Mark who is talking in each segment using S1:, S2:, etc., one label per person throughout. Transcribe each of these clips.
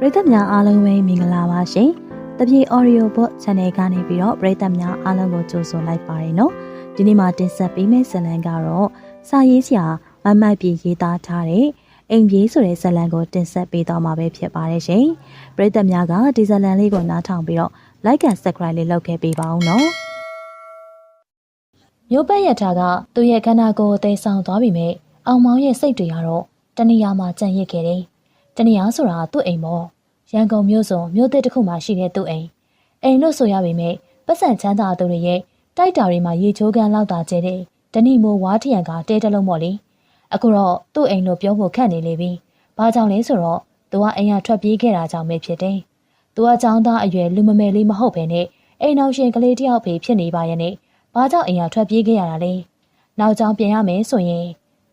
S1: ပရိသတ်များအားလုံးပဲမင်္ဂလာပါရှင်။တပြေ Audio Book Channel ကနေပြီးတော့ပရိသတ်များအားလုံးကိုကြိုဆိုလိုက်ပါရနော်။ဒီနေ့မှာတင်ဆက်ပေးမယ့်ဇာတ်လမ်းကတော့စာရေးဆရာမမတ်ပြည်ရေးသားထားတဲ့အိမ်ပြေးဆိုတဲ့ဇာတ်လမ်းကိုတင်ဆက်ပေးသွားမှာပဲဖြစ်ပါတယ်ရှင်။ပရိသတ်များကဒီဇာတ်လမ်းလေးကိုနားထောင်ပြီးတော့ Like and Subscribe လေးလုပ်ခဲ့ပေးပါအောင်နော်။မျိုးပတ်ရထားကသူ့ရဲ့ခန္ဓာကိုယ်အသေးဆောင်သွားပြီမဲ့အောင်မောင်ရဲ့စိတ်တွေကတော့တဏှာမှာကြံ့ရစ်ခဲ့တယ်။တဏှာဆိုတာသူ့အိမ်ပေါ့။ ရန်ကုန်မြို့စုံမြို့သစ်တစ်ခုမှာရှိတဲ့သူ့အိမ်။အိမ်လို့ဆိုရပေမဲ့ပတ်စံချမ်းသာသူတွေရဲ့တိုက်တာတွေမှာရေချိုးကန်လောက်တာကျတဲ့တဏှိမိုးဝါးထရံကတဲတလုံးပေါ့လေ။အခုတော့သူ့အိမ်လို့ပြောဖို့ခက်နေလေပြီ။ဘာကြောင့်လဲဆိုတော့သူကအိမ်ကထွက်ပြေးခဲ့တာကြောင့်ပဲဖြစ်တယ်။သူကចောင်းသားအရွယ်လူမမယ်လေးမဟုတ်ဘဲနဲ့အိမ်အောင်ရှင်ကလေးတယောက်ပဲဖြစ်နေပါရဲ့နဲ့ဘာကြောင့်အိမ်ကထွက်ပြေးခဲ့ရတာလဲ။နောက်ကြောင်ပြင်ရမယ်ဆိုရင်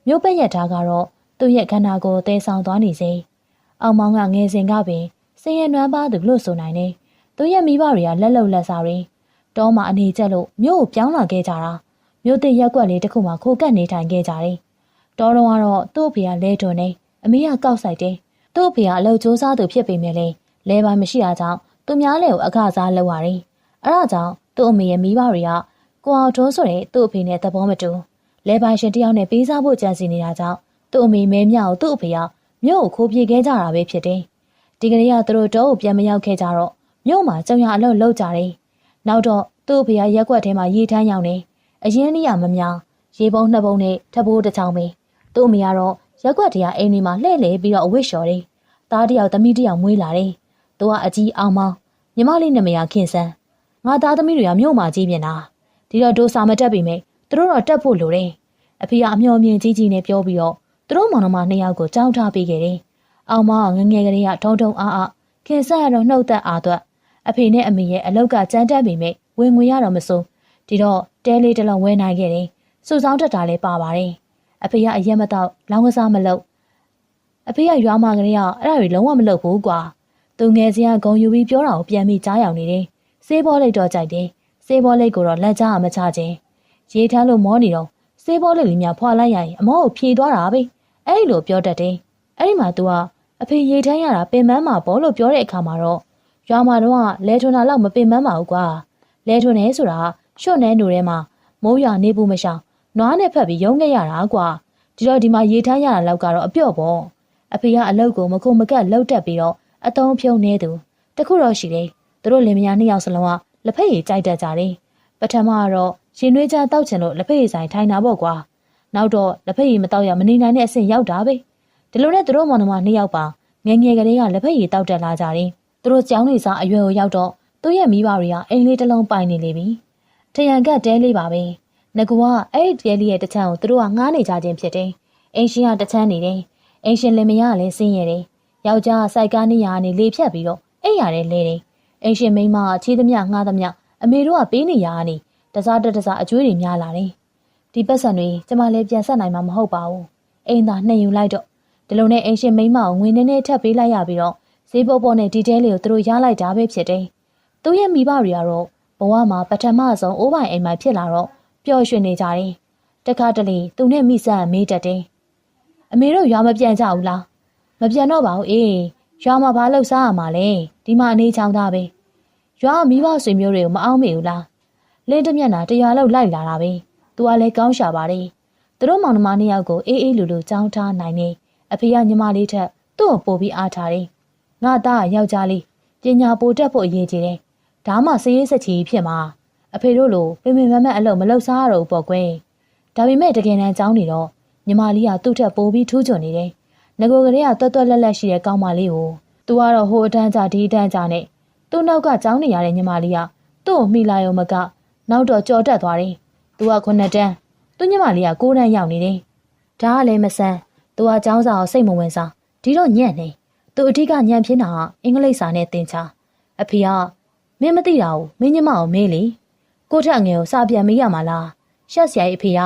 S1: မြို့ပက်ရက်သားကတော့သူ့ရဲ့ခန္ဓာကိုယ်တဲဆောင်သွားနေစေ။အောင်မောင်ကငယ်စဉ်ကပင် စင်ရနွမ်းပါသူလို့ဆိုနိုင်တယ်။သူရဲ့မိဘတွေကလက်လုံလက်စားတွေတောမှာအနေကျက်လို့မြို့ကိုပြောင်းလာခဲ့ကြတာ။မြို့သစ်ရက်ကွက်လေးတစ်ခုမှာခိုကပ်နေထိုင်ခဲ့ကြတယ်။တောတော့ကတော့သူ့အဖေကလဲတွန်နေအမေကကောက်ဆိုင်တယ်။သူ့အဖေကအလုပ်စူးစမ်းသူဖြစ်ပေမဲ့လည်းလဲပိုင်းမရှိတာကြောင့်သူများလည်းကိုအခစားလုပ်ရတယ်။အဲဒါကြောင့်သူ့အမေရဲ့မိဘတွေကကိုအောင်တွန်းဆိုတဲ့သူ့အဖေနဲ့သဘောမတူလဲပိုင်းရှင်တယောက်နဲ့ပေးစားဖို့ကြံစီနေတာကြောင့်သူ့အမေမဲမြောက်သူ့အဖေကမြို့ကိုခိုးပြေးခဲ့ကြတာပဲဖြစ်တယ်။ ဒီကနေ့ကသူတို့တော့ပြန်မရောက်ခဲ့ကြတော့မြို့မှာကြောင်ရအလုပ်လုပ်ကြတယ်။နောက်တော့သူ့အဖေကရက်ွက်ထဲမှာရေထမ်းရောက်နေအရင်နေရမများရေပုံးနှစ်ပုံနဲ့ထပိုးတစ်ချောင်းပဲသူ့အမေကတော့ရက်ွက်တရားအိမ်လေးမှာလှည့်လည်ပြီးတော့အဝတ်လျှော်တယ်။သားတယောက်သမီးတယောက်မွေးလာတယ်။သူကအကြီးအောင်မောင်းညီမလေးနမယာခင်ဆန်းငါသားသမီးတွေကမြို့မှာကြီးပြန်တာဒီတော့ဒိုစာမတက်ပြီမဲ့သူတို့တော့တက်ဖို့လိုတယ်။အဖေကအမျော်မြင်ကြီးကြီးနဲ့ပြောပြီးတော့သူတို့မောင်နှမနှစ်ယောက်ကိုကြောင်းထားပေးခဲ့တယ်။ အောင်မကငငယ်ကလေးကထုံထုံအားအားခင်ဆက်ရတော့နှုတ်သက်အားသွက်အဖေနဲ့အမေရဲ့အလောက်ကကြမ်းတက်ပေမဲ့ဝင်ငွေရတော့မစိုးဒီတော့တဲလေးတစ်လုံးဝဲနိုင်ခဲ့တယ်။စုဆောင်းတက်တာလည်းပါပါတယ်။အဖေကအရက်မတော့လောင်းကစားမလုပ်အဖေကရွာမကလေးကအဲ့ဒါတွေလုံးဝမလုပ်ဘူးကွာ။သူငယ်စဉ်ကဂုံယူပြီးပြောတာကိုပြန်ပြီးကြားရောက်နေတယ်။စေးဘောလေးတော့ကြိုက်တယ်။စေးဘောလေးကိုတော့လက်ကြားမချခြင်း။ရေထမ်းလို့မောနေတော့စေးဘောလေးလေးများဖွာလိုက်ရရင်အမောကိုဖြေသွားတာပဲ။အဲ့ဒီလိုပြောတတ်တယ်။အဲ့ဒီမှာ तू က အဖေရေထမ်းရတာပင်ပန်းမှာပေါ့လို့ပြောတဲ့အခါမှာတော့ရွာမှာတော့လဲထွန်းတာလောက်မပင်ပန်းပါဘူးကွာ။လဲထွန်းနေဆိုတာရှော့နေနူထဲမှာမိုးရွာနေဘူးမရှောင်နွားနဲ့ဖက်ပြီးရုံးခဲ့ရတာကွာ။ဒီတော့ဒီမှာရေထမ်းရတာလောက်ကတော့အပြော့ပေါ့။အဖေကအလုတ်ကိုမခုမကက်လှုပ်တက်ပြီးတော့အတုံးဖြုံနေသူတခုတော့ရှိတယ်။သူတို့လင်မယားနှစ်ယောက်စလုံးကလက်ဖက်ရည်ကြိုက်တတ်ကြတယ်။ပထမကတော့ရှင်နှွေးချတောက်ချင်လို့လက်ဖက်ရည်ဆိုင်ထိုင်တာပေါ့ကွာ။နောက်တော့လက်ဖက်ရည်မတောက်ရမနေနိုင်တဲ့အဆင့်ရောက်တာပဲ ဒီလိုနဲ့သူတို့မောင်နှမနှစ်ယောက်ပါငယ်ငယ်ကလေးကလက်ဖက်ရည်တောက်တက်လာကြတယ်သူတို့ကြောင်းနေစားအရွယ်ကိုရောက်တော့သူ့ရဲ့မိဘတွေကအိမ်လေးတစ်လုံးပိုင်နေလေပြီထရန်ကတဲလေးပါပဲငကူကအဲ့ဒီတဲလေးရဲ့တချမ်းကိုသူတို့ကငားနေကြခြင်းဖြစ်တယ်အိမ်ရှင်ကတချမ်းနေတယ်အိမ်ရှင်လင်မယားကလည်းဆင်းရဲတယ်ယောက်ျားစိုက်ကားနေရကနေလေဖြတ်ပြီးတော့အိမ်ရတဲ့လဲတယ်အိမ်ရှင်မိန်းမချီးသမျှငှားသမျှအမေတို့ကပေးနေရကနေတစားတတစားအကျွေးတွေများလာတယ်ဒီပတ်စံတွေကျမလည်းပြန်ဆက်နိုင်မှာမဟုတ်ပါဘူးအိမ်သာနှိမ်ယူလိုက်တော့ ဒီလိုနဲ့အိမ်ရှင်မိန်းမကိုငွေနည်းနည်းထပ်ပေးလိုက်ရပြီးတော့ဈေးပေါ်ပေါ်နဲ့ဒီတဲလေးကိုသူတို့ရလိုက်တာပဲဖြစ်တယ်သူ့ရဲ့မိဘတွေကတော့ဘဝမှာပထမဆုံးအိုးပိုင်အိမ်မှာဖြစ်လာတော့ပျော်ရွှင်နေကြတယ်တခါတလေသူနဲ့မိဆက်မေးတတ်တယ်အမေတို့ရွာမပြန်ကြဘူးလားမပြန်တော့ပါဘူးအေးရွာမှာဘာလုပ်စားရမှာလဲဒီမှာအနေချောင်းသားပဲရွာမိဘဆွေမျိုးတွေကိုမအောင်မေဘူးလားလင်းတမျက်နှာတရားလောက်လိုက်လာတာပဲသူကလည်းကောင်းရှာပါတယ်သူတို့မောင်နှမနှစ်ယောက်ကိုအေးအေးလူလူကြောင်းထားနိုင်နေ အဖေကညီမလေးထက်သူ့ကိုပို့ပြီးအားထားတယ်ငါသားယောက်ျားလေးပညာပိုတက်ဖို့အရေးကြီးတယ်ဒါမှစရေးစချီဖြစ်မှာအဖေတို့လိုပင်ပင်မမတ်အလုပ်မလုပ်စားရတော့ပေါ့ကွယ်ဒါပေမဲ့တကယ်တမ်းကြောင်းနေတော့ညီမလေးကသူ့ထက်ပိုပြီးထူးချွန်နေတယ်ငကိုကလေးကတွတ်တွတ်လက်လက်ရှိတဲ့ကောင်းမလေးကိုသူကတော့ဟိုအတန်းကြဒီအတန်းကြနဲ့သူ့နောက်ကကြောင်းနေရတဲ့ညီမလေးကသူ့ကိုမိလာရုံမကနောက်တော့ကြော်တက်သွားတယ်သူကခုနှစ်တန်းသူညမလေးကကိုးတန်းရောက်နေတယ်ဒါကလည်းမဆန်း သူကចောင်းစာကိုစိတ်မဝင်စားဒီတော့ညံ့နေသူအထက်ကညံ့ဖြစ်တာအင်္ဂလိပ်စာနဲ့သင်ချာအဖေကမင်းမသိတာကိုမင်းညမကိုမေးလေကိုထက်ငယ်ကိုစာပြန်မေးရမှာလားရှက်စရာအဖေက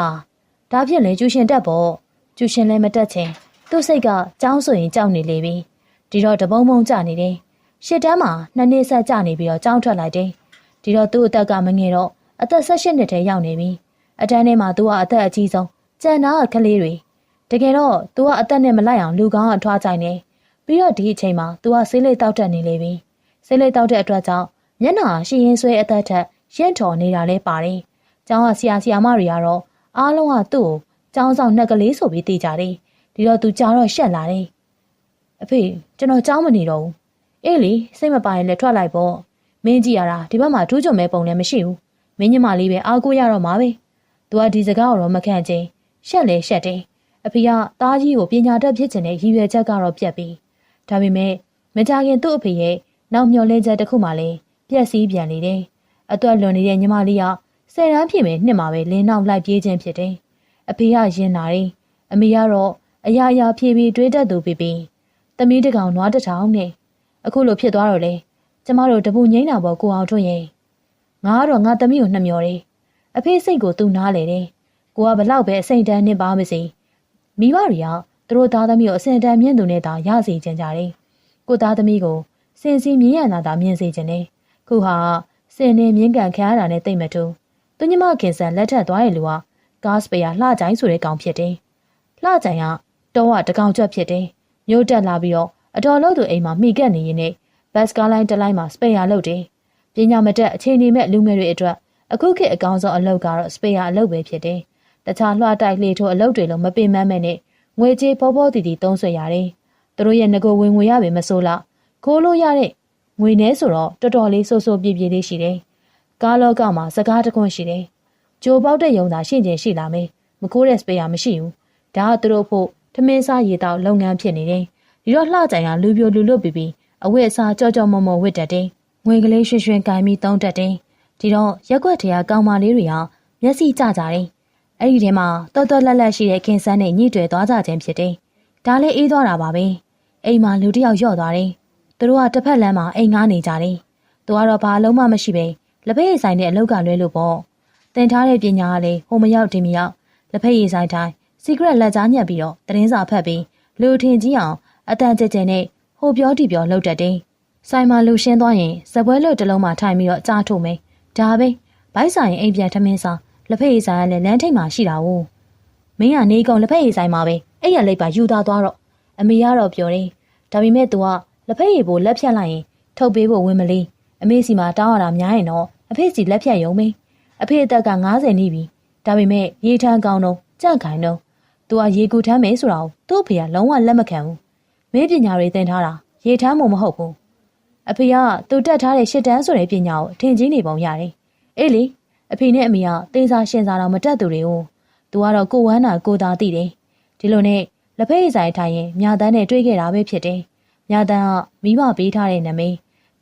S1: ဒါဖြစ်လေကျူရှင်တက်ပေါ့ကျူရှင်လည်းမတက်ချင်သူ့စိတ်ကကြောင်းဆိုရင်ကြောက်နေလေပြီဒီတော့တပုံးပုံကြနေတယ်ရှစ်တန်းမှာနှစ်နှစ်ဆက်ကြနေပြီးတော့ကြောင်းထွက်လိုက်တယ်ဒီတော့သူ့အသက်ကမငယ်တော့အသက်16နှစ်ထဲရောက်နေပြီအတန်းထဲမှာသူကအသက်အကြီးဆုံးကြံနာကကလေးတွေ တကယ်တော့သူကအသက်နဲ့မလိုက်အောင်လူကောင်းအထွားကြိုင်နေပြီးတော့ဒီအချိန်မှာသူကဆေးလိပ်တောက်တက်နေလေပြီဆေးလိပ်တောက်တဲ့အတွက်ကြောင့်မျက်နှာရှိရင်ဆွဲအသက်ထက်ရင့်တော်နေတာလဲပါတယ်။ကျောင်းကဆရာဆရာမတွေကတော့အားလုံးကသူ့ကိုကျောင်းဆောင်နှက်ကလေးဆိုပြီးသိကြတယ်။ဒီတော့သူကြာတော့ရှက်လာတယ်။အဖေကျွန်တော်ကျောင်းမနေတော့ဘူး။အေးလေစိတ်မပါရင်လည်းထွက်လိုက်ပေါ့။မင်းကြည့်ရတာဒီဘက်မှာထူးချွန်မဲ့ပုံလည်းမရှိဘူး။မင်းညမလေးပဲအားကိုးရတော့မှာပဲ။သူကဒီစကားကိုတော့မခံချင်ရှက်လဲရှက်တယ်။ အဖေကသားကြီးကိုပညာတတ်ဖြစ်ချင်တဲ့ရည်ရွယ်ချက်ကတော့ပြက်ပြီ။ဒါပေမဲ့မကြခင်သူ့အဖေရဲ့နောက်မျောလင်းချက်တစ်ခုမှလည်းပြက်စီးပြန်နေတယ်။အတွက်လွန်နေတဲ့ညီမလေးကဆယ်တန်းဖြစ်မယ်နှစ်မှာပဲလင်းနောက်လိုက်ပြေးခြင်းဖြစ်တယ်။အဖေကရင်နာတယ်။အမေကတော့အရာရာဖြည်းဖြည်းတွေးတတ်သူဖြစ်ပြီးသမီးတကောင်နွားတစ်ထောင်နဲ့အခုလိုဖြစ်သွားတော့လေကျမတို့တပူငိမ့်တာပေါ်ကိုအောင်ထွန်းရင်ငါကတော့ငါသမီးကိုနှမျောတယ်။အဖေစိတ်ကိုသူနားလေတယ်။ကိုကဘလောက်ပဲအစိမ့်တန်းနှစ်ပါမစီ မိဘတွေကသူတို့သားသမီးကိုအစင်တန်းမြင့်သူနဲ့သာရစီကြကြတယ်။ကိုသားသမီးကိုစင်စီမြင့်ရနာသာမြင်စေခြင်းနဲ့ခုဟာစင်နေမြင့်ကန်ခံရတာနဲ့တိတ်မတူသူညမခင်ဆန်လက်ထက်သွားရလူဟာဂါစပီယာလှကြိုင်းဆိုတဲ့ကောင်ဖြစ်တယ်။လှကြိုင်းကတောကတကောင်ကျွတ်ဖြစ်တယ်။မြို့တက်လာပြီးတော့အတော်လို့သူအိမ်မှာမိကက်နေရင်နဲ့ဘတ်စကားလိုင်းတစ်လိုင်းမှာစပယ်ယာလုပ်တယ်။ပညာမတက်အခြေအနေမဲ့လူငယ်တွေအတွက်အခုခေတ်အကောင်းဆုံးအလုပ်ကတော့စပယ်ယာအလုပ်ပဲဖြစ်တယ်။ တခြားလွှတ်တိုက်လေထိုးအလုပ်တွေလုံးမပင်မမဲ့နဲ့ငွေကြေးပေါ်ပေါ်တီတီသုံးဆွေရတယ်။သူတို့ရဲ့ငကိုဝင်ငွေရပေမဆိုးလားခိုးလို့ရတဲ့ငွေနဲဆိုတော့တော်တော်လေးစိုးစိုးပြည့်ပြည့်လေးရှိတယ်။ကားလောကမှာစကားတခွန်းရှိတယ်။ဂျိုပေါက်တဲ့ယုံသာရှင့်ကျင်ရှိလာမယ်။မခိုးတဲ့စပယ်ယာမရှိဘူး။ဒါကသူတို့ဖို့ထမင်းစားရေတောက်လုပ်ငန်းဖြစ်နေတယ်။ဒီတော့လှကြိုင်ကလူပြိုလူလွတ်ပြီးပြီးအဝတ်အစားကြောကြောမောမောဝတ်တတ်တယ်။ငွေကလေးရွှင်ရွှင်ကင်ပြီးသုံးတတ်တယ်။ဒီတော့ရက်ွက်ထဲကကောင်မလေးတွေဟာမျက်စိကျကြတယ်။ အဲ့ဒီထဲမှာတော်တော်လက်လက်ရှိတဲ့ခင်ဆန်းနဲ့ညှိတွယ်သွားကြခြင်းဖြစ်တယ်။ဒါလည်းအေးသွားတာပါပဲ။အိမ်မှာလူတစ်ယောက်ယော့သွားတယ်။သူတို့ကတစ်ဖက်လမ်းမှာအိမ်ငားနေကြတယ်။သူကတော့ဘာလုံးမှမရှိပဲလက်ဖက်ရည်ဆိုင်တဲ့အလောက်ကလွဲလို့ပေါ့။တင်ထားတဲ့ပညာကလည်းဟိုမရောက်ဒီမရောက်လက်ဖက်ရည်ဆိုင်တိုင်း secret လက်ကြားညက်ပြီးတော့သတင်းစာဖတ်ပြီးလူထင်ကြီးအောင်အတန်ကြဲကြဲနဲ့ဟိုပြောတီပြောလှုပ်တတ်တယ်။ဆိုင်မှာလူရှင်းသွားရင်စပွဲလွတ်တစ်လုံးမှာထိုင်ပြီးတော့ကြားထုတ်မယ်။ဒါပဲဘိုက်ဆိုင်အိမ်ပြန်ထမင်းစား လက်ဖက်ရည်ဆိုင်ကလည်းလမ်းထိပ်မှာရှိတာ哦။မင်းကနေကောင်လက်ဖက်ရည်ဆိုင်မှာပဲအဲ့ရလိုက်ပါယူသားသွားတော့အမေကတော့ပြောတယ်။ဒါပေမဲ့ तू ကလက်ဖက်ရည်ကိုလက်ဖြတ်လိုက်ရင်ထုတ်ပေးဖို့ဝင်မလေးအမေစီမှာတောင်းရတာများရင်တော့အဖေစီလက်ဖြတ်ရုံပဲအဖေအသက်က90နီးပြီဒါပေမဲ့ရေထမ်းကောင်းတော့ကြန့်ခိုင်တော့သူကရေကူထမ်းမယ်ဆိုတာကိုသူ့အဖေကလုံးဝလက်မခံဘူးမင်းပညာတွေသင်ထားတာရေထမ်းမှုမဟုတ်ဘူးအဖေကသူတက်ထားတဲ့ရှစ်တန်းဆိုတဲ့ပညာကိုအထင်ကြီးနေပုံရတယ်အေးလေ အဖေနဲ့အမေကသေစာရှင်စာတော့မတက်သူတွေကိုသူကတော့ကိုဝမ်းနာကိုသာသိတယ်ဒီလိုနဲ့လက်ဖက်ရည်ဆိုင်ထိုင်ရင်မြာတန်းနဲ့တွေ့ခဲ့တာပဲဖြစ်တယ်မြာတန်းကမိဘပေးထားတဲ့နာမည်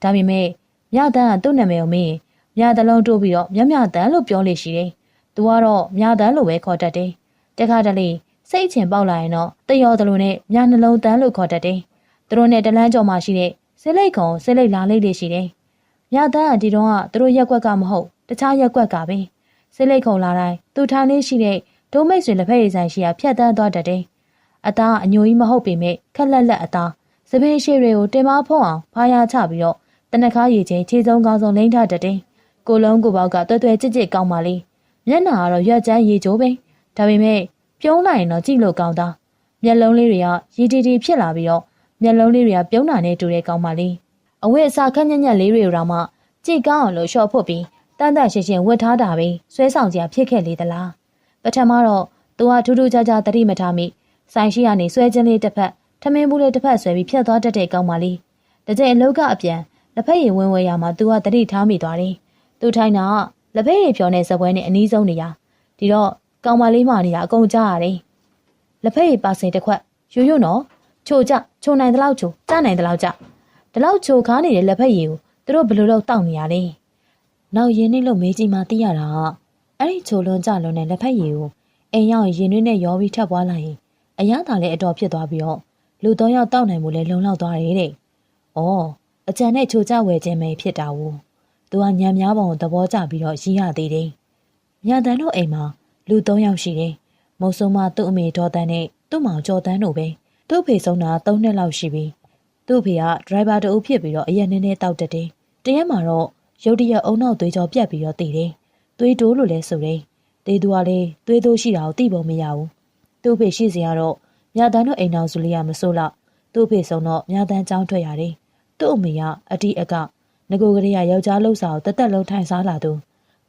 S1: ဒါပေမဲ့မြတန်းကသူ့နာမည်ကိုမေးရင်မြတလုံးတိုးပြီးတော့မြမြတန်းလို့ပြောလို့ရှိတယ်။သူကတော့မြတန်းလို့ပဲခေါ်တတ်တယ်။တခါတလေစိတ်ချင်ပေါက်လာရင်တော့တယောတလို့နဲ့မြနှလုံးတန်းလို့ခေါ်တတ်တယ်။သူတို့နဲ့တလန်းကြော်မှရှိတဲ့စိလိတ်ခုံစိလိတ်လာလိတ်လေးရှိတယ်။မြတန်းကဒီတော့ကသူတို့ရက်ွက်ကမဟုတ် တခြားရက်ွက်ကပဲ။စိလိတ်ခုံလာတိုင်းသူထိုင်နေရှိတဲ့ဒိုးမိတ်ဆွေလက်ဖက်ရည်ဆိုင်ရှိရာဖြတ်တန်းသွားတတ်တယ်။အသားအညိုကြီးမဟုတ်ပေမဲ့ခက်လက်လက်အသားစပင်းရှိတွေကိုတင်မဖုံးအောင်ဖားရချပြီးတော့တနခါရည်ချင်းခြေစုံကောင်းဆုံးလိမ့်ထတတဲ့ကိုလုံးကိုပေါက်ကတွဲတွဲကြစ်ကြစ်ကောင်းပါလေမျက်နှာကတော့ရွက်ချမ်းရေချိုးပဲဒါပေမဲ့ပြုံးလိုက်ရင်တော့ကြည့်လို့ကောင်းတာမျက်လုံးလေးတွေကရည်တီတီဖြစ်လာပြီးတော့မျက်လုံးလေးတွေကပြုံးတာနဲ့တူတဲ့ကောင်းပါလေအဝတ်အစားခက်ညက်ညက်လေးတွေတော့မှကြည့်ကောင်းအောင်လို့ရှော့ဖို့ပြီး တန်တန်ရှင်းရှင်းဝတ်ထားတာပဲဆွဲဆောင်ကြဖြစ်ခဲ့လေသလားပထမတော့သူကထူးထူးခြားခြားတတိမထားမိဆိုင်ရှိကနေဆွဲခြင်းလေးတစ်ဖက်ထမင်းဘူးလေးတစ်ဖက်ဆွဲပြီးဖြတ်သွားတတ်တဲ့ကောင်းပါလေတကြိမ်အလုတ်ကအပြန်လက်ဖက်ရည်ဝင်းဝဲရမှာသူကတတိထားမိသွားတယ်။သူထိုင်တာကလက်ဖက်ရည်ဖြောနဲ့ဇပွဲနဲ့အနီးဆုံးနေရ။ဒီတော့ကောင်မလေးမနေတာအကုန်ကြားရတယ်။လက်ဖက်ရည်ပါစင်တစ်ခွက်ရွရွနော်ချိုကြချိုနိုင်တဲ့လောက်ချိုကြားနိုင်တဲ့လောက်ကြဒီလောက်ချိုခါနေတဲ့လက်ဖက်ရည်ကိုသူတို့ဘယ်လိုလုပ်တောက်နေရလဲ။ နောက်ရင်းနှိမ့်လို့မေးကြည့်မှသိရတာအဲ့ဒီချိုလွန်ကြလွန်တဲ့လက်ဖက်ရည်ကိုအိမ်ရောက်ရင်တွင်းနဲ့ရောပြီးထပ်ပွားလိုက်ရင်အရသာလည်းအတော်ဖြစ်သွားပြီးတော့လူသုံးယောက်တောက်နိုင်မှုလည်းလုံလောက်သွားတယ်တဲ့။အော်အကြံနဲ့ချိုကြဝယ်ခြင်းပဲဖြစ်တာဘူး။သူကညံများပုံသဘောကျပြီးတော့ရေးရသေးတယ်။ညတန်တို့အိမ်မှာလူ၃ယောက်ရှိတယ်။မုံစုံမသူ့အမေဒေါ်တန်းနဲ့သူ့မောင်ကျော်တန်းတို့ပဲ။သူ့ဖေဆုံးတာ၃နှစ်လောက်ရှိပြီ။သူ့ဖေကဒရိုင်ဘာတူဖြစ်ပြီးတော့အရက်နည်းနည်းတောက်တက်တယ်။တရက်မှာတော့ ရုတ်တရက်အုံနောက်သွေးကြောပြတ်ပြီးတော့တည်တယ်။သွေးတိုးလို့လဲဆိုတယ်။တေးသူကလည်းသွေးတိုးရှိတာကိုသိပုံမရဘူး။သူ့ဖေရှိစရာတော့ညတန်တို့အိမ်တော်စုလေးကမစိုးလောက်သူ
S2: သူ့ဖေဆုံးတော့မြတန်းကြောင်းထွက်ရတယ်သူ့အမေကအတီးအကငကိုကလေးကယောက်ျားလှုပ်ဆောင်တသက်လုံးထိုင်စားလာသူ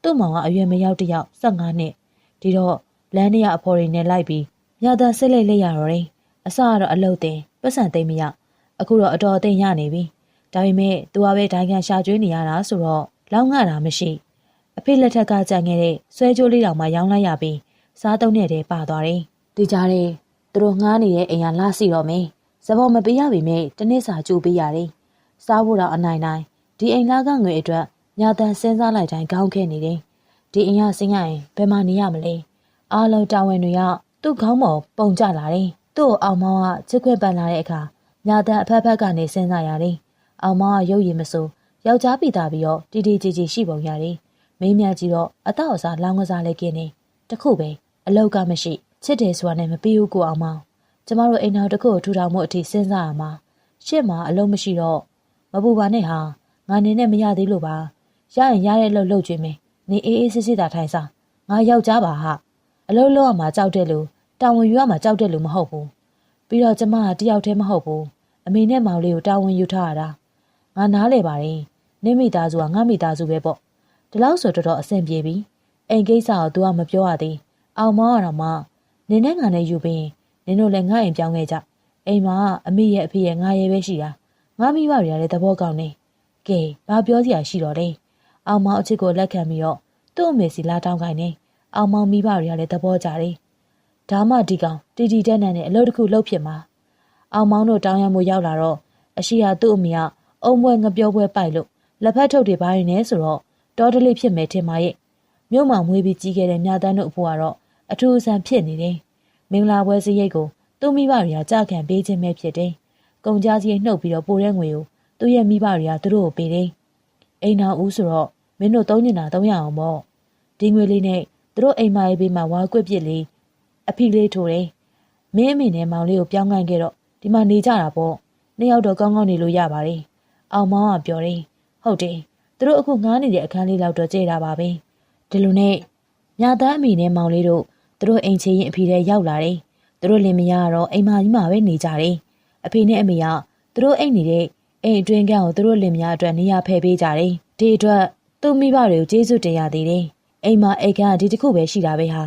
S2: သူ့မောင်ကအရွယ်မရောက်တယောက်15နှစ်ဒီတော့လမ်းနေရအဖော်တွေနဲ့လိုက်ပြီးမြတန်းစစ်လိုက်လိုက်ရတော့တယ်အစကတော့အလုတ်တင်ပတ်စံသိမ့်မရအခုတော့အတော်အသိမ့်ရနေပြီ ဒါပေမဲ့သူကပဲဒိုင်ခံရှာကျွေးနေရတာဆိုတော့လောင်းငါတာမရှိအဖေလက်ထက်ကကြံခဲ့တဲ့ဆွဲကြိုးလေးတောင်မှရောင်းလိုက်ရပြီးစားသုံးတဲ့တဲပါသွားတယ်ဒီကြားထဲသူတို့ငားနေတဲ့အိမ်ကလာစီတော့မင်းဇဘောမပေးရပေမဲ့တနေ့စာကြိုးပေးရတယ်စားဖို့တော့အနိုင်နိုင်ဒီအိမ်လာကငွေအတွက်ညာတန်စဉ်းစားလိုက်တိုင်းခေါင်းခဲနေတယ်ဒီအိမ်ကဆင်းရရင်ဘယ်မှာနေရမလဲအားလုံးတာဝန်တွေကသူ့ခေါင်းပေါ်ပုံကျလာတယ်သူ့ကိုအောင်မောင်ကချစ်ခွင့်ပန်လာတဲ့အခါညာတန်အဖက်ဖက်ကနေစဉ်းစားရတယ် အောင်မောင်ကရုပ်ရည်မစိုးယောက်ျားပိတာပြီးတော့တီတီကြည်ကြည်ရှိပုံရတယ်မင်းမြတ်ကြီးတော့အတော့အစားလောင်းကစားလဲกินနေတခုပဲအလောက်ကမရှိချစ်တယ်ဆိုတာနဲ့မပြီးဘူးကိုအောင်မောင်ကျမတို့အိမ်တော်တစ်ခုကိုထူထောင်မှုအထိစဉ်းစားရမှာရှစ်မှာအလုံးမရှိတော့မပူပါနဲ့ဟာငါနေနဲ့မရသေးလို့ပါရရင်ရတဲ့လို့လှုပ်ကြွေးမယ်နေအေးအေးစစ်စစ်သာထိုင်စားငါယောက်ျားပါဟာအလုံးလုံးအောင်မှာကြောက်တဲ့လူတာဝန်ယူရမှာကြောက်တဲ့လူမဟုတ်ဘူးပြီးတော့ကျမကတယောက်တည်းမဟုတ်ဘူးအမေနဲ့မောင်လေးကိုတာဝန်ယူထားရတာ ငါနားလေပါတယ်နေမိသားစုကငါမိသားစုပဲပေါ့ဒီလောက်ဆိုတော်တော်အဆင်ပြေပြီအိမ်ကိစ္စကို तू ကမပြောရသေးအောင်မောင်းရတော့မှနင်းနဲ့ငါနဲ့ယူပြီးနင်တို့လည်းငါ့အိမ်ပြောင်းခဲ့ကြအိမ်မှာအမေရဲ့အဖေရဲ့ငါရဲ့ပဲရှိတာငါမိဘတွေကလည်းသဘောကောင်းနေကဲဘာပြောစရာရှိတော့လဲအောင်မောင်အချစ်ကိုလက်ခံပြီးတော့သူ့အမေစီလာတောင်းခိုင်းနေအောင်မောင်မိဘတွေကလည်းသဘောကျတယ်ဒါမှဒီကောင်တီတီတက်နန်နဲ့အလုပ်တစ်ခုလုပ်ဖြစ်မှာအောင်မောင်တို့တောင်းရမှုရောက်လာတော့အရှိဟာသူ့အမေက အုံပွဲငပြောပွဲပိုက်လို့လက်ဖက်ထုတ်တွေဘာရင်းနေဆိုတော့တော်တလေးဖြစ်မယ်ထင်ပါရဲ့မြို့မှာမွေးပြီးကြီးခဲ့တဲ့မြတန်းတို့အဖို့ကတော့အထူးအဆန်းဖြစ်နေတယ်မင်္ဂလာပွဲစရိတ်ကိုသူ့မိဘတွေကကြခံပေးခြင်းပဲဖြစ်တယ်ကုန်ကြစရိတ်နှုတ်ပြီးတော့ပိုတဲ့ငွေကိုသူ့ရဲ့မိဘတွေကသူတို့ကိုပေးတယ်အိမ်တော်ဦးဆိုတော့မင်းတို့သုံးညင်တာသုံးရအောင်ပေါ့ဒီငွေလေးနဲ့သူတို့အိမ်မရဲ့ဘေးမှာဝါကွက်ပစ်လေးအဖိလေးထိုးတယ်မင်းအမေနဲ့မောင်လေးကိုပြောင်းခိုင်းခဲ့တော့ဒီမှာနေကြတာပေါ့နှစ်ယောက်တော့ကောင်းကောင်းနေလို့ရပါတယ် အောင်မောင်ကပြောတယ်ဟုတ်တယ်သူတို့အခုငားနေတဲ့အခန်းလေးလောက်တော့ကြဲတာပါပဲဒီလိုနဲ့မြသားအမိနဲ့မောင်လေးတို့သူတို့အိမ်ချေရင်အဖေထဲရောက်လာတယ်သူတို့လင်မယားကတော့အိမ်မကြီးမှာပဲနေကြတယ်အဖေနဲ့အမေကသူတို့အိမ်နေတဲ့အိမ်အတွင်းကန်းကိုသူတို့လင်မယားအတွက်နေရာဖယ်ပေးကြတယ်ဒီအတွက်သူ့မိဘတွေကိုကျေးဇူးတင်ရသေးတယ်အိမ်မှာအိမ်ကန်းကဒီတစ်ခုပဲရှိတာပဲဟာ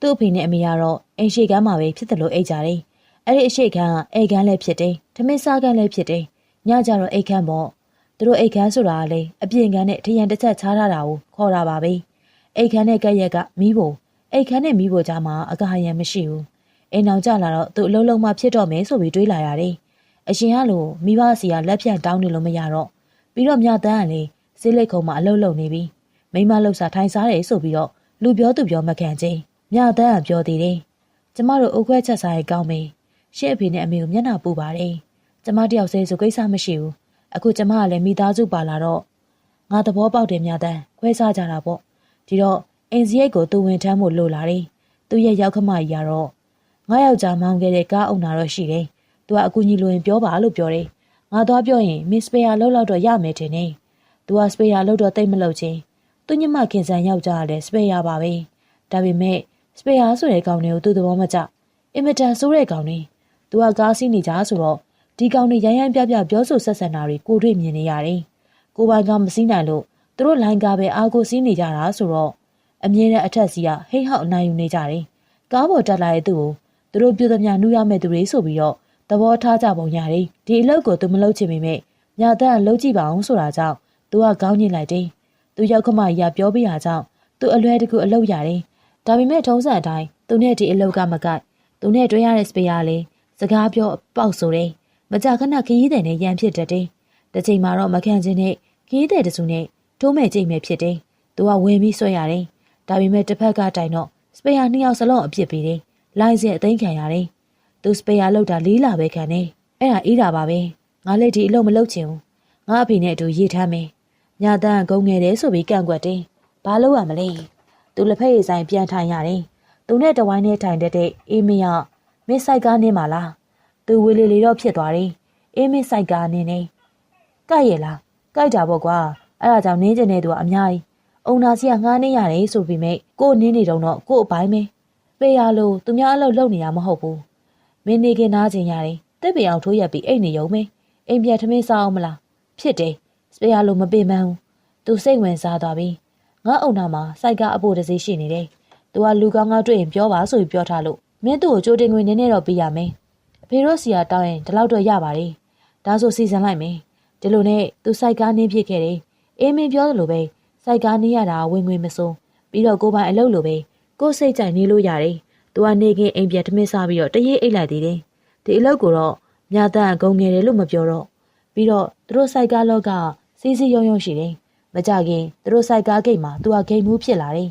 S2: သူ့အဖေနဲ့အမေကတော့အိမ်ရှိကန်းမှာပဲဖြစ်တယ်လို့အိတ်ကြတယ်အဲ့ဒီအရှိကန်းကအိမ်ကန်းလည်းဖြစ်တယ်ထမင်းစားကန်းလည်းဖြစ်တယ် ညကြတော့အိတ်ခန်းပေါ့သူတို့အိတ်ခန်းဆိုတာကလေအပြင်ခန်းနဲ့ထရန်တစ်ချက်ချားထားတာကိုခေါ်တာပါပဲအိတ်ခန်းနဲ့ကက်ရက်ကမီးဖို့အိတ်ခန်းနဲ့မီးဖို့ကြားမှာအကာရံမရှိဘူးအိမ်အောင်ကြလာတော့သူ့အလုံးလုံးမှဖြစ်တော့မယ်ဆိုပြီးတွေးလာရတယ်အရှင်ကလိုမိဘစီကလက်ဖြန့်တောင်းနေလို့မရတော့ပြီးတော့မြတန်းကလေစေးလိတ်ခုံမှာအလုံးလုံးနေပြီမိမလှုပ်စာထိုင်စားတယ်ဆိုပြီးတော့လူပြောသူပြောမခံချင်းမြတန်းကပြောသေးတယ်ကျမတို့အုတ်ခွဲချက်စားရေးကောင်းပြီရှင့်အဖေနဲ့အမေကိုမျက်နှာပူပါတယ် ကျမတယောက်စေဆိုကိစ္စမရှိဘူးအခုကျမကလည်းမိသားစုပါလာတော့ငါသဘောပေါက်တယ်မြတန်းခွဲစားကြတာပေါ့ဒီတော့အင်စရိတ်ကိုသူဝင်ထမ်းဖို့လိုလာတယ်သူရဲ့ရောက်ခမကြီးကတော့ငါယောက်ျားမောင်းခဲ့တဲ့ကားအုံနာတော့ရှိတယ်သူကအကူကြီးလိုရင်ပြောပါလို့ပြောတယ်ငါသွားပြောရင်မစ္စပယ်ယာလောက်လောက်တော့ရမယ်ထင်တယ်သူကစပယ်ယာလောက်တော့တိတ်မလို့ချင်းသူညမခင်ဆန်ယောက်ျားကလည်းစပယ်ယာပါပဲဒါပေမဲ့စပယ်ယာဆိုတဲ့ကောင်တွေကိုသူ့သဘောမကျအင်မတန်ဆိုးတဲ့ကောင်တွေသူကကားစီးနေကြဆိုတော့ ဒီကောင်တွေရိုင်းရိုင်းပြပြပြောဆိုဆက်ဆံတာတွေကိုတွေ့မြင်နေရတယ်။ကိုပိုင်ကမစည်းနိုင်လို့သူတို့လိုင်းကားပဲအာကိုစီးနေကြတာဆိုတော့အမြဲတမ်းအထက်စီကဟိတ်ဟောက်အနိုင်ယူနေကြတယ်။ကားပေါ်တက်လာတဲ့သူကိုသူတို့ပြုသမျှနှူးရမဲ့သူတွေဆိုပြီးတော့သဘောထားကြပုံရတယ်။ဒီအလုပ်ကိုသူမလုပ်ချင်ပေမဲ့ညာတန်းလှုပ်ကြည့်ပါအောင်ဆိုတာကြောင့်သူကခေါင်းညှိလိုက်တယ်။သူရောက်ခမကြီးကပြောပြရကြောင်းသူအလွဲတကူအလုပ်ရတယ်။ဒါပေမဲ့ထုံးစံအတိုင်းသူနဲ့ဒီအလုပ်ကမကိုက်သူနဲ့တွေ့ရတဲ့စပယ်ယာလေးစကားပြောပေါက်ဆိုတယ်။ မကြခဏခရီးသည်နဲ့ရန်ဖြစ်တတ်တယ်။တစ်ချိန်မှာတော့မခံချင်းနဲ့ခရီးသည်တစုနဲ့ထိုးမဲ့ကြိတ်မဲ့ဖြစ်တယ်။သူကဝင်ပြီးဆွဲရတယ်။ဒါပေမဲ့တစ်ဖက်ကတိုင်တော့စပယ်ယာနှစ်ယောက်စလုံးအပြစ်ပေးတယ်။လိုင်းစင်အသိမ်းခံရတယ်။သူစပယ်ယာလောက်တာလေးလာပဲခံတယ်။အဲ့ဒါအေးတာပါပဲ။ငါလည်းဒီအလုပ်မလုပ်ချင်ဘူး။ငါအဖေနဲ့အတူရေးထားမယ်။ညာတန်းဂုံငယ်တယ်ဆိုပြီးကန့်ကွက်တယ်။ဘာလုပ်ရမလဲ။သူလက်ဖက်ရည်ဆိုင်ပြန်ထိုင်ရတယ်။သူနဲ့တဝိုင်းနဲ့ထိုင်တတ်တဲ့အေးမရမစ်ဆိုင်ကားနေမှာလား။ သူဝေလီလီတော့ဖြစ်သွားတယ်။အေးမစ်ဆိုင်ကားနေနေ။ကြိုက်ရလား။ကြိုက်တာပေါ့ကွာ။အဲ့ဒါကြောင့်နင်းကျင်တဲ့သူကအများကြီး။အုံနာစီကငားနေရတယ်ဆိုပေမဲ့ကို့နင်းနေတော့ကို့အပိုင်းပဲ။ပေးရလို့သူများအလုပ်လုပ်နေရမဟုတ်ဘူး။မင်းနေခင်နားကျင်ရတယ်။တတစ်ပင်အောင်ထိုးရက်ပြီးအိတ်နေရုံပဲအိမ်ပြန်ထမင်းစားအောင်မလားဖြစ်တယ်စပယ်လိုမပင်ပန်းဘူးသူစိတ်ဝင်စားသွားပြီငါအုံနာမှာစိုက်ကအဖို့တစ်စီးရှိနေတယ်သူကလူကောင်းကောင်းတွေ့ရင်ပြောပါဆိုပြီးပြောထားလို့မင်းသူ့ကိုကြိုတင်ငွေနည်းနည်းတော့ပေးရမယ် အဖေတို့စီကတောင်းရင်ဒီလောက်တော့ရပါတယ်ဒါဆိုစီစဉ်လိုက်မယ်ဒီလိုနဲ့သူစိုက်ကားနင်းဖြစ်ခဲ့တယ်အေးမင်းပြောသလိုပဲစိုက်ကားနင်းရတာဝင်ငွေမစိုးပြီးတော့ကိုပိုင်အလုပ်လိုပဲကိုစိတ်ကြိုက်နေလို့ရတယ်သူကနေကင်းအိမ်ပြန်ထမင်းစားပြီးတော့တရေအိတ်လိုက်သေးတယ်ဒီအလုပ်ကိုတော့မြတ်တန်ဂုံငယ်တယ်လို့မပြောတော့ပြီးတော့သူတို့စိုက်ကားလောကစီးစီးရုံရုံရှိတယ်မကြခင်သူတို့စိုက်ကားဂိတ်မှာသူကဂိတ်မှုဖြစ်လာတယ်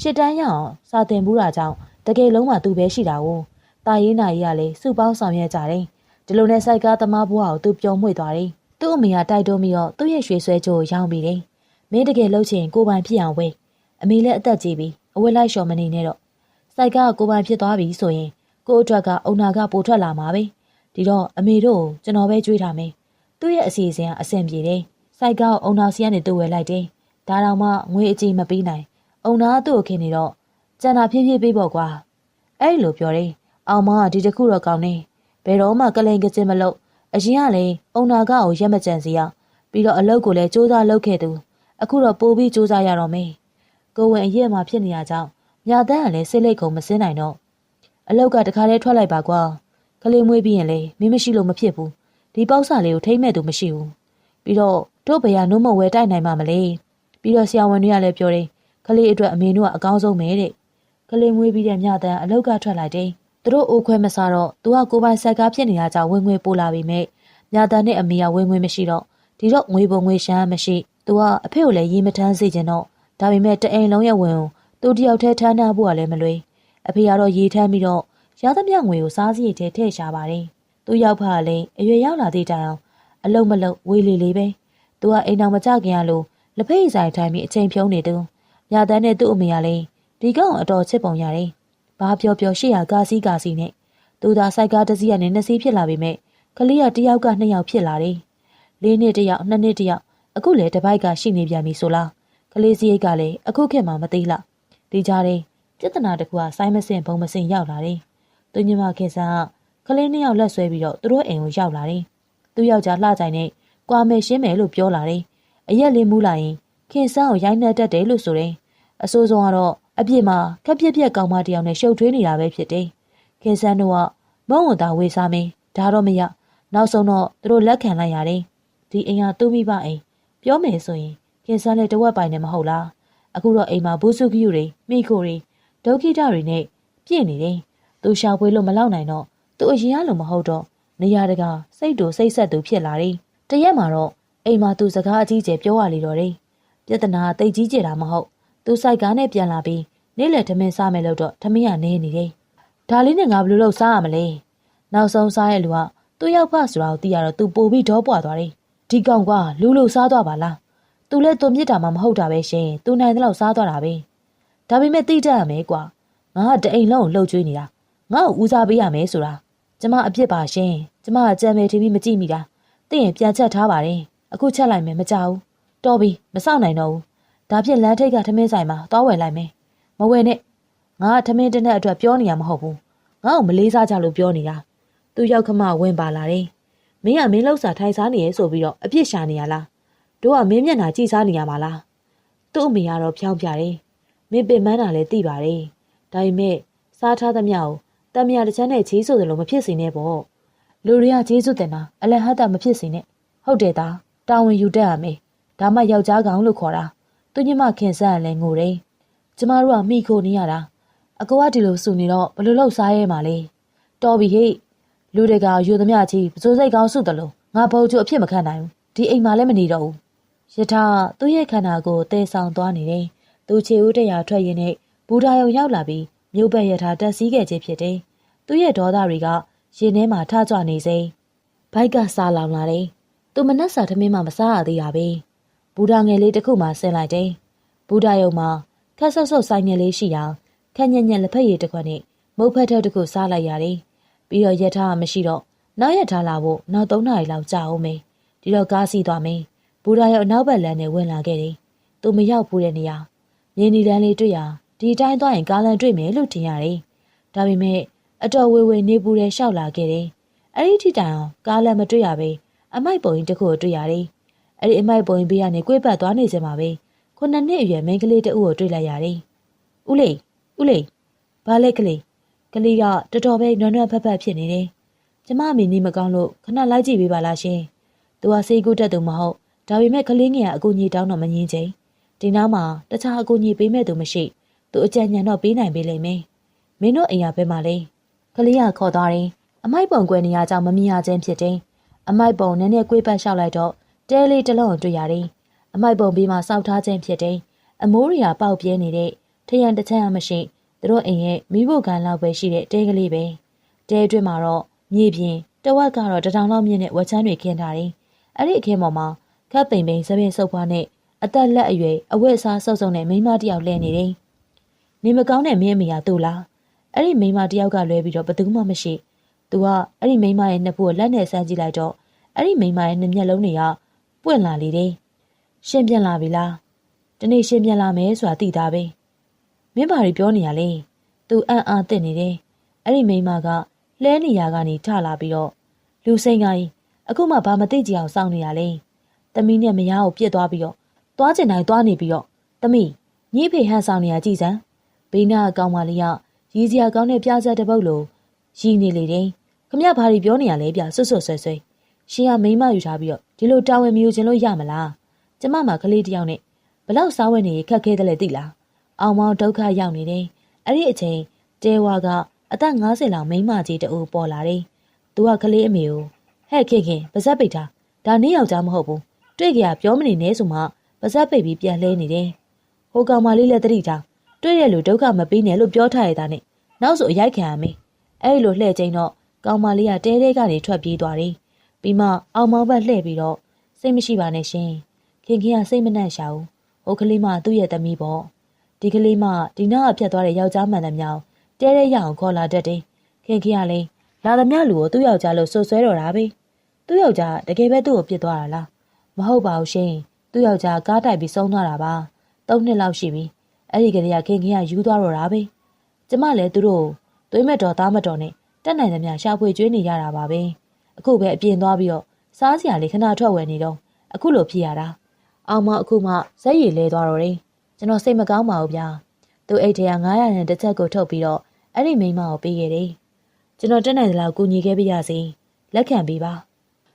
S2: ရှစ်တန်းရအောင်စာတင်မှုတာကြောင့်တကယ်လုံးမှာသူပဲရှိတာကို တာရေးနာကြီးကလည်းစုပေါင်းဆောင်ရွက်ကြတယ်ဒီလိုနဲ့စိုက်ကားသမားဘွားကိုသူပြုံးမွေ့သွားတယ်သူ့အမေကတိုက်တွန်းပြီးတော့သူ့ရဲ့ရွှေဆွဲကြိုးကိုရောင်းပြီးတယ်မင်းတကယ်လှုပ်ချင်ကိုပိုင်ဖြစ်အောင်ဝဲအမေလည်းအသက်ကြီးပြီအဝတ်လိုက်လျှော်မနေနဲ့တော့စိုက်ကကိုပိုင်ဖြစ်သွားပြီဆိုရင်ကို့အတွက်ကအုံနာကပိုထွက်လာမှာပဲဒီတော့အမေတို့ကျွန်တော်ပဲကြွေးထားမယ်သူ့ရဲ့အစီအစဉ်ကအဆင်ပြေတယ်စိုက်ကောက်အုံနာစီကနေတူဝယ်လိုက်တယ်ဒါတောင်မှငွေအကြီးမပေးနိုင်အုံနာသူ့ကိုခင်နေတော့ကျန်တာဖြည်းဖြည်းပေးပေါ့ကွာအဲ့လိုပြောတယ် အောင်မကဒီတခုတော့ကောင်းနေဘယ်တော့မှကလိန်ကစင်မလို့အရင်ကလည်းအုံနာကကိုရက်မကြံစီရပြီးတော့အလုပ်ကိုလည်းစူးစမ်းလုပ်ခဲ့သူအခုတော့ပို့ပြီးစူးစမ်းရတော့မယ်ကိုဝင်အရက်မှဖြစ်နေရကြောင်းမြတန်းကလည်းစိတ်လိတ်ကုန်မစင်းနိုင်တော့အလောက်ကတခါတည်းထွက်လိုက်ပါကွာကလေးမွေးပြီးရင်လေမင်းမရှိလို့မဖြစ်ဘူးဒီပေါက်စာလေးကိုထိမ့်မဲ့သူမရှိဘူးပြီးတော့တို့ဘယ်ရနှုတ်မဝဲတိုက်နိုင်မှမလဲပြီးတော့ဆရာဝန်တွေကလည်းပြောတယ်ကလေးအတွက်အမေတို့ကအကောင်းဆုံးပဲတဲ့ကလေးမွေးပြီးတဲ့မြတန်းအလောက်ကထွက်လိုက်တယ် သူတို့အိုခွဲမစားတော့သူကကိုပိုင်ဆက်ကားဖြစ်နေတာကြောင့်ဝင်ငွေပို့လာပြီမဲ့မြတန်းနဲ့အမေကဝင်ငွေမရှိတော့ဒီတော့ငွေပုံငွေရှမ်းမရှိသူကအဖေကိုလည်းရေးမထမ်းစေချင်တော့ဒါပေမဲ့တအိမ်လုံးရဲ့ဝင်သူတယောက်တည်းထမ်းထားဖို့ကလည်းမလွယ်အဖေကတော့ရေးထမ်းပြီးတော့ရသမျှငွေကိုစားစရိတ်ထဲထည့်ရှာပါတယ်သူရောက်ဖားလည်းအရွယ်ရောက်လာသည့်တိုင်အောင်အလုံးမလုံးဝေးလေလေးပဲသူကအိမ်တော်မကြခင်ရလို့လက်ဖက်ရည်ဆိုင်ထိုင်ပြီးအချိန်ဖြုံးနေသူညတန်းနဲ့သူ့အမေကလည်းဒီကောင်အတော်ချစ်ပုံရတယ် ဘာပြောပြောရှေ့ရကာစီကာစီနဲ့သူသာစိုက်ကားတစ်စီးကနေနှစ်စီးဖြစ်လာပြီမဲ့ကလေးကတယောက်ကနှစ်ယောက်ဖြစ်လာတယ်လေးနှစ်တယောက်နှစ်နှစ်တယောက်အခုလည်းတစ်ပိုက်ကရှိနေပြန်ပြီဆိုလားကလေးစရိတ်ကလည်းအခုခေတ်မှာမသေးလားဒီကြားထဲပြဿနာတစ်ခုကဆိုင်းမစင်ဘုံမစင်ရောက်လာတယ်သူညီမခင်ဆန်းကကလေးနှစ်ယောက်လက်ဆွဲပြီးတော့သူတို့အိမ်ကိုရောက်လာတယ်သူယောက်ျားလှကြိုင်နဲ့ကွာမယ်ရှင်းမယ်လို့ပြောလာတယ်အရက်လေးမူးလာရင်ခင်ဆန်းကိုရိုင်းနှက်တတ်တယ်လို့ဆိုတယ်အဆိုးဆုံးကတော့ အပြစ်မှာခက်ပြက်ပြက်ကောင်းမတယောက်နဲ့ရှုပ်ထွေးနေတာပဲဖြစ်တယ်ခင်ဆန်းတို့ကမုံဝန်သားဝေစားမင်းဒါတော့မရနောက်ဆုံးတော့သူတို့လက်ခံလိုက်ရတယ်ဒီအိမ်ကသူ့မိဘအိမ်ပြောမယ်ဆိုရင်ခင်ဆန်းလည်းတဝက်ပိုင်နေမဟုတ်လားအခုတော့အိမ်မှာဘူးစုကယူတွေမိခိုတွေဒုက္ခိတတွေနဲ့ပြည့်နေတယ်သူရှာဖွေလို့မလောက်နိုင်တော့သူအရင်ကလိုမဟုတ်တော့နေရာတကာစိတ်တူစိတ်ဆက်သူဖြစ်လာတယ်တရက်မှာတော့အိမ်မှာသူစကားအကြီးကျယ်ပြောရလေတော့တယ်ပြဿနာတိတ်ကြီးကျယ်တာမဟုတ် သူစိုက်ကားနဲ့ပြန်လာပြီးနေ့လယ်ထမင်းစားမယ်လို့တော့ထမင်းကနေနေတယ်ဒါလေးနဲ့ငါဘယ်လိုလုပ်စားရမလဲနောက်ဆုံးစားရဲ့လူကသူ့ရောက်ဖဆိုတာကိုသိရတော့သူပိုပြီးဒေါပွားသွားတယ်ဒီကောင်ကလူလူစားသွားပါလားသူလည်းသူမြစ်တာမှမဟုတ်တာပဲရှင်သူနိုင်တဲ့လောက်စားသွားတာပဲဒါပေမဲ့သိတတ်ရမယ်ကွာငါကတအိမ်လုံးကိုလှုပ်ကြွေးနေတာငါ့ကိုဦးစားပေးရမယ်ဆိုတာကျမအပြစ်ပါရှင်ကျမကကြံမယ်ထင်ပြီးမကြည့်မိတာသိရင်ပြန်ချက်ထားပါတယ်အခုချက်လိုက်မယ်မကြောက်ဘူးတော်ပြီမစောင့်နိုင်တော့ဘူး ဒါဖြင့်လမ်းထိပ်ကထမင်းဆိုင်မှာသွားဝယ်လိုက်မယ်မဝယ်နဲ့ငါကထမင်းတနက်အတွက်ပြောနေရမဟုတ်ဘူးငါ့ကိုမလေးစားကြလို့ပြောနေတာသူရောက်ခမဝင်ပါလာတယ်မင်းကမင်းလောက်စာထိုင်စားနေရဲဆိုပြီးတော့အပြစ်ရှာနေရလားတို့ကမင်းမျက်နှာကြည့်စားနေရမှာလားသူ့အမေကတော့ဖြောင်းပြတယ်မင်းပင်မန်းတာလည်းသိပါတယ်ဒါပေမဲ့စားထားသမျှကိုတမယာတစ်ချမ်းနဲ့ချေးဆိုသလိုမဖြစ်စေနဲ့ပေါ့လူတွေကချေးစွတဲ့နာအလဟတ်တာမဖြစ်စေနဲ့ဟုတ်တယ်သားတာဝန်ယူတတ်ရမယ်ဒါမှယောက်ျားကောင်လို့ခေါ်တာ သူညမခင်ဆန်းလည်းငိုတယ်ကျမတို့ကမိခိုနေရတာအကောကဒီလိုစုနေတော့ဘယ်လိုလုပ်စားရဲမှာလဲတော်ပြီဟိလူတွေကယူသမျှကြီးပစိုးစိတ်ကောင်းစုတယ်လို့ငါဘုံကျအဖြစ်မခံနိုင်ဘူးဒီအိမ်မှာလည်းမနေတော့ဘူးယထာသူ့ရဲ့ခန္ဓာကိုတဲဆောင်သွားနေတယ်သူခြေဦးတရာထွက်ရင်းနဲ့ဘူဒါယုံရောက်လာပြီးမြို့ဘက်ယထာတက်စီးခဲ့ခြင်းဖြစ်တယ်သူ့ရဲ့ဒေါသတွေကရင်ထဲမှာထကြွနေစေဘိုက်ကစားလောင်လာတယ်သူမနှက်စာထမင်းမှမစားရသေးတာပဲ ဘူဒါငယ်လေးတစ်ခုမှဆင်းလိုက်တယ်ဘူဒါယုံမှာခက်ဆော့ဆော့ဆိုင်ငယ်လေးရှိရာခက်ညက်ညက်လက်ဖက်ရည်တစ်ခွက်နဲ့မုတ်ဖက်ထက်တစ်ခုစားလိုက်ရတယ်ပြီးတော့ယထာမရှိတော့နောက်ရထားလာဖို့နောက်၃နာရီလောက်ကြာအောင်မယ်ဒီတော့ကားစီးသွားမယ်ဘူဒါရောက်နောက်ဘက်လမ်းနဲ့ဝင်လာခဲ့တယ်သူမရောက်ဘူးတဲ့နေရာမြင်းဒီလမ်းလေးတွေ့ရဒီတိုင်းသွားရင်ကားလမ်းတွေ့မယ်လို့ထင်ရတယ်ဒါပေမဲ့အတော်ဝေဝေနေပူတဲ့ရှောက်လာခဲ့တယ်အဲ့ဒီထိတိုင်အောင်ကားလည်းမတွေ့ရပဲအမိုက်ပုံကြီးတစ်ခုကိုတွေ့ရတယ် အဲ့ဒီအမိုက်ပုံကြီးဘေးကနေကိုယ်ပတ်သွားနေစမှာပဲခုနှစ်နှစ်အရွယ်မိန်းကလေးတဦးကိုတွေ့လိုက်ရတယ်ဦးလေးဦးလေးဘာလဲကလေးကလေးကတော်တော်ပဲနွမ်းနွမ်းဖက်ဖက်ဖြစ်နေတယ်ကျမအမေနေမကောင်းလို့ခဏလိုက်ကြည့်ပေးပါလားရှင်သူကစေးကူးတက်သူမဟုတ်ဒါပေမဲ့ကလေးငယ်ကအကူကြီးတောင်းတော့မငင်းချင်းဒီနားမှာတခြားအကူကြီးပေးမဲ့သူမရှိသူအကြံဉာဏ်တော့ပေးနိုင်ပေးလိမ့်မယ်မင်းတို့အိမ်ရဘက်မှာလေကလေးကခေါ်သွားတယ်အမိုက်ပုံကွယ်နေရကြောင်မမြင်ရခြင်းဖြစ်တယ်အမိုက်ပုံနည်းနည်းကွေးပတ်လျှောက်လိုက်တော့ တဲလေးတစ်လုံးတွေ့ရတယ်အမိုက်ပုံပြီးမှစောက်ထားခြင်းဖြစ်တယ်အမိုးရီယာပေါက်ပြဲနေတဲ့ထရန်တစ်ချမ်းမရှိသူတို့အိမ်ရဲ့မိဖို့ကန်လောက်ပဲရှိတဲ့တဲကလေးပဲတဲအတွင်းမှာတော့မြေပြင်တဝက်ကတော့တထောင်လောက်မြင့်တဲ့ဝက်ချမ်းတွေခင်းထားတယ်အဲ့ဒီအခင်းပေါ်မှာခပ်ပိန်ပိန်သပင်ဆုပ်ဖွားနဲ့အသက်လက်အရွယ်အဝတ်အစားဆုပ်ဆုပ်နဲ့မိန်းမတစ်ယောက်လဲနေတယ်နေမကောင်းတဲ့မင်းအမေကသူ့လားအဲ့ဒီမိန်းမတစ်ယောက်ကလွဲပြီးတော့ဘယ်သူမှမရှိ။ "तू ကအဲ့ဒီမိန်းမရဲ့နှစ်ဖူးကိုလက်နဲ့ဆန်းကြည့်လိုက်တော့အဲ့ဒီမိန်းမရဲ့နှစ်မျက်လုံးတွေက ပွင့်လာလေတယ်။ရှင်းပြလာပြီလား။ဒီနေ့ရှင်းပြလာမယ်ဆိုတာသိသားပဲ။မင်းဘာတွေပြောနေရလဲ။ तू အံ့အားသင့်နေတယ်။အဲ့ဒီမိန်းမကလဲနေရကနေထလာပြီးတော့လူစိန်ကကြီးအခုမှဘာမသိကြအောင်စောင့်နေရလဲ။သမီးနဲ့မယားကိုပြစ်သွားပြီးတော့သွားကျင်တိုင်းသွားနေပြီးတော့သမီးညီဖေဟန်ဆောင်နေရကြည်စမ်းဘေးနာအကောင်မလေးကရည်စရာကောင်းတဲ့ပြားစက်တစ်ပုတ်လိုရည်နေလေတယ်ခမရဘာတွေပြောနေရလဲဗျဆွတ်ဆွတ်ဆွဲဆွဲ ရှင်ကမိမယူထားပြီးတော့ဒီလိုတာဝန်မယူခြင်းလို့ရမလားကျမမှကလေးတယောက်နဲ့ဘလောက်စားဝဲနေရခက်ခဲတယ်လေသိလားအောင်မောင်ဒုက္ခရောက်နေတယ်အဲ့ဒီအချိန်တဲဝါကအသက်50လောက်မိန်းမကြီးတူပေါ်လာတယ်သူကကလေးအမေကိုဟဲ့ခင်ခင်ပါဇက်ပိတ်ထားဒါနေယောက်ျားမဟုတ်ဘူးတွေ့ကြရပြောမနေနဲ့ဆိုမှပါဇက်ပိတ်ပြီးပြန်လဲနေတယ်ဟိုကောင်မလေးလည်းတတိထားတွေ့ရလို့ဒုက္ခမပေးနဲ့လို့ပြောထားရတာနဲ့နောက်ဆိုအရိုက်ခံရမယ်အဲ့လိုလှည့်ချင်းတော့ကောင်မလေးကတဲတဲကနေထွက်ပြေးသွားတယ် ပြီးမှအောင်မောင်းဘက်လှည့်ပြီးတော့စိတ်မရှိပါနဲ့ရှင်ခင်ခင်ကစိတ်မနှံ့ရှာဘူးဟိုကလေးမသူ့ရဲ့သမီးပေါ့ဒီကလေးမဒီနောက်ကဖြတ်သွားတဲ့ယောက်ျားမှန်သမျှတဲတဲရအောင်ခေါ်လာတတ်တယ်ခင်ခင်ကလည်းလာသမျှလူကိုသူ့ယောက်ျားလို့ဆွဆွဲတော့တာပဲသူ့ယောက်ျားတကယ်ပဲသူ့ကိုပြစ်သွားတာလားမဟုတ်ပါဘူးရှင်သူ့ယောက်ျားကားတိုက်ပြီးဆုံးသွားတာပါ၃နှစ်လောက်ရှိပြီအဲ့ဒီကလေးကခင်ခင်ကယူသွားတော့တာပဲကျမလည်းသူတို့သွေးမတော်သားမတော်နဲ့တက်နိုင်သမျှရှာဖွေကျွေးနေရတာပါပဲ အခုပဲအပြင်သွားပြီးတော့စားစရာလေးခဏထွက်ဝယ်နေတော့အခုလိုဖြစ်ရတာအောင်မအခုမှဇက်ရည်လဲသွားတော့တယ်ကျွန်တော်စိတ်မကောင်းပါဘူးဗျာသူအိတ်ထဲက900ရန်တစ်ချက်ကိုထုတ်ပြီးတော့အဲ့ဒီမိန်းမကိုပေးခဲ့တယ်ကျွန်တော်တက်နိုင်သလောက်ကူညီခဲ့ပြရစီလက်ခံပေးပါ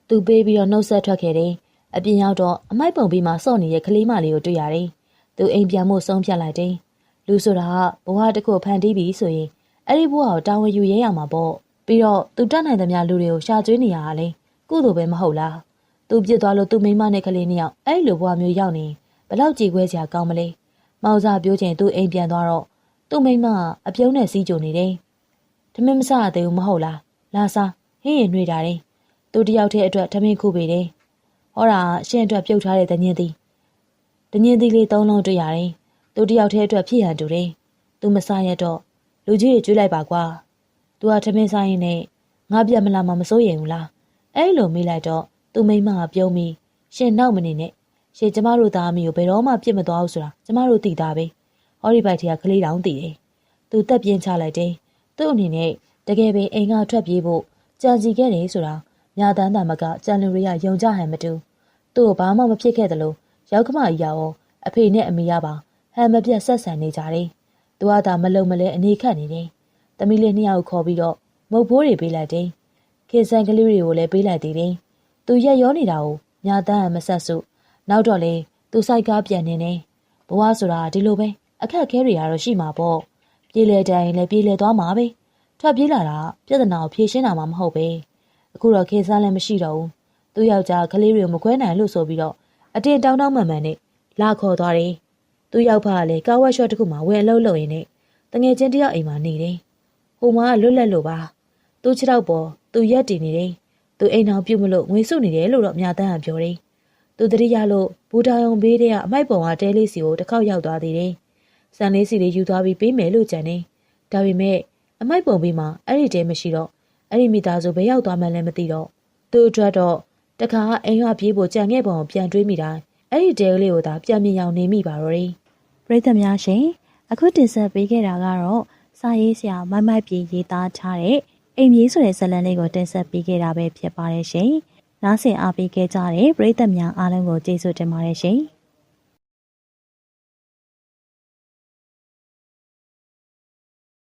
S2: သူပေးပြီးတော့နှုတ်ဆက်ထွက်ခဲ့တယ်အပြင်ရောက်တော့အမိုက်ပုံပြီးမှစော့နေတဲ့ကလေးမလေးကိုတွေ့ရတယ်သူအိမ်ပြန်မှုဆုံးဖြတ်လိုက်တယ်လူဆိုတာကဘဝတစ်ခုဖန်တီးပြီဆိုရင်အဲ့ဒီဘဝကိုတာဝန်ယူရဲရမှာပေါ့ ပြီးတော့သူတတ်နိုင်သမျှလူတွေကိုရှာကျွေးနေရတာလေကုသိုလ်ပဲမဟုတ်လားသူပြစ်သွားလို့သူမိမနဲ့ကလေးနှစ်ယောက်အဲ့လိုဘဝမျိုးရောက်နေဘလောက်ကြည်ခွဲစရာကောင်းမလဲမောင်စာပြောချင်သူအိမ်ပြန်သွားတော့သူမိမအပြုံးနဲ့စီးကြုံနေတယ်ထမင်းမဆရသေးဘူးမဟုတ်လားလာစားဟင်းရင်နှွေတာတယ်သူတယောက်တည်းအတွက်ထမင်းခုပေးတယ်ဟောတာရှင်းအတွက်ပြုတ်ထားတဲ့တညင်းသည်တညင်းသည်လေးသုံးလုံးတွေ့ရတယ်သူတယောက်တည်းအတွက်ဖြစ်ရန်တူတယ်သူမစားရတော့လူကြီးတွေကျွေးလိုက်ပါကွာ။ "तू ဟာထမင်းစားရင်နဲ့ငါပြတ်မလာမှမစိုးရင်ဘူးလား။အဲ့လိုမေးလိုက်တော့သူမိမကပြုံးပြီးရှင်နောက်မနေနဲ့။ရှင်ကျမတို့သားအမေကိုဘယ်တော့မှပြစ်မသွားဘူးဆိုတာကျမတို့သိသားပဲ။ဟောဒီဘိုက်ထဲကကလေးတောင်သိတယ်။ तू တက်ပြင်းချလိုက်တယ်။သူ့အနေနဲ့တကယ်ပင်အိမ်ကထွက်ပြေးဖို့ကြံစီခဲ့တယ်ဆိုတာမြတန်းတာမကကြံလူတွေကယုံကြဟန်မတူ။သူ့ကိုဘာမှမဖြစ်ခဲ့သလိုရောက်ခမကြီးရောအဖေနဲ့အမေရပါဟန်မပြတ်ဆက်ဆံနေကြတယ်။သူကသာမလုံမလဲအနေခတ်နေတယ်။ သမီးလေးနှစ်ယောက်ခေါ်ပြီးတော့မုတ်ဘိုးတွေပေးလိုက်တယ်။ခင်ဆန်ကလေးတွေကိုလည်းပေးလိုက်သေးတယ်။သူရက်ရောနေတာကိုညာတန်းမဆက်စုနောက်တော့လေသူစိုက်ကားပြန်နေတယ်။ဘဝဆိုတာဒီလိုပဲအခက်အခဲတွေကတော့ရှိမှာပေါ့။ပြေးလေတိုင်းလည်းပြေးလေသွားမှာပဲ။ထွက်ပြေးလာတာပြဿနာကိုဖြေရှင်းတာမှမဟုတ်ပဲ။အခုတော့ခေဆန်းလည်းမရှိတော့ဘူး။သူ့ယောက်ျားကလေးတွေကိုမခွဲနိုင်လို့ဆိုပြီးတော့အတင်တောင်းတောင်းမှန်မှန်နဲ့လာခေါ်သွားတယ်သူ့ရောက်ဖကလည်းကားဝက်ရှော့တစ်ခုမှဝင်အလုပ်လုပ်ရင်းနဲ့တငယ်ချင်းတယောက်အိမ်မှာနေတယ်။ ဟိုမှာလွတ်လပ်လို့ပါ။သူ့ခြေထောက်ပေါ်သူရက်တည်နေတယ်။သူအိမ်အောင်ပြုတ်မလို့ငွေစုနေတယ်လို့တော့မြာတန်းကပြောတယ်။သူတတိယလို့ဘူတာယုံဘေးထဲကအမိုက်ပုံကတဲလေးစီကိုတစ်ခေါက်ရောက်သွားသေးတယ်။စံလေးစီလေးယူသွားပြီးပေးမယ်လို့ကြံနေ။ဒါပေမဲ့အမိုက်ပုံဘေးမှာအဲ့ဒီတဲမရှိတော့အဲ့ဒီမိသားစုဘယ်ရောက်သွားမှန်းလည်းမသိတော့သူ့အတွက်တော့တခါအိမ်ရွာပြေးဖို့ကြံခဲ့ပုံပြန်တွေးမိတိုင်းအဲ့ဒီတဲလေးကိုသာပြန်မြင်အောင်နေမိပါတော့တယ်။
S1: ပရိသတ်များရှင်အခုတင်ဆက်ပေးခဲ့တာကတော့ စာရေးဆရာမိုက်မိုက်ပြည်ရေးသားထားတဲ့အိမ်ပြေးဆိုတဲ့ဇာတ်လမ်းလေးကိုတင်ဆက်ပေးခဲ့တာပဲဖြစ်ပါတယ်ရှင်။နားဆင်အားပေးခဲ့ကြတဲ့ပရိသတ်များအားလုံးကိုကျေးဇူးတင်ပါတယ်ရှင်။